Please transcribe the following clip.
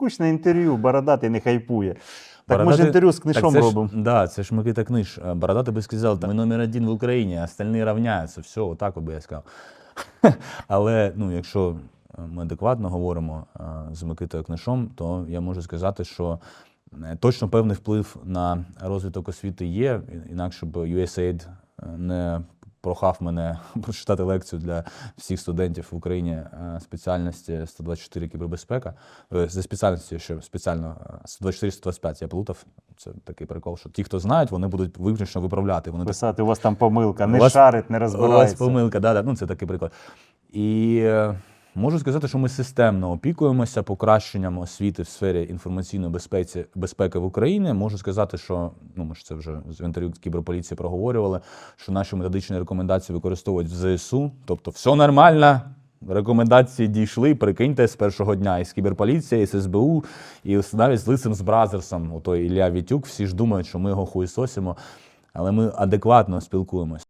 скучне інтерв'ю, бородатий не хайпує. Так ж Бородатий- інтерв'ю з книжом так робимо. Да, це ж Микита Книж. Е, Бородатий би сказав, ми номер один в Україні, а остальні равняються. Все, отак би я сказав. Але ну, якщо е, ми адекватно говоримо е, з Микитою Книшом, то я можу сказати, що точно певний вплив на розвиток освіти є, інакше б USAID не прохав мене прочитати лекцію для всіх студентів в Україні е, спеціальності 124 кібербезпека. Е, За спеціальністю що спеціально е, 124-125 я плутав. Це такий прикол, що ті, хто знають, вони будуть виключно виправляти. Вони Писати, у вас там помилка, не вас- шарить, не розбирається. У вас помилка, да, да. Ну, це такий приклад. І е, можу сказати, що ми системно опікуємося покращенням освіти в сфері інформаційної безпеці, безпеки в Україні. Можу сказати, що ну, ми ж це вже з інтерв'ю кіберполіції проговорювали, що наші методичні рекомендації використовують в ЗСУ. Тобто, все нормально. Рекомендації дійшли, прикиньте, з першого дня із кіберполіція, із СБУ, і навіть з лицем з Бразерсом, ото Ілля Вітюк, всі ж думають, що ми його хуєсосимо, але ми адекватно спілкуємося.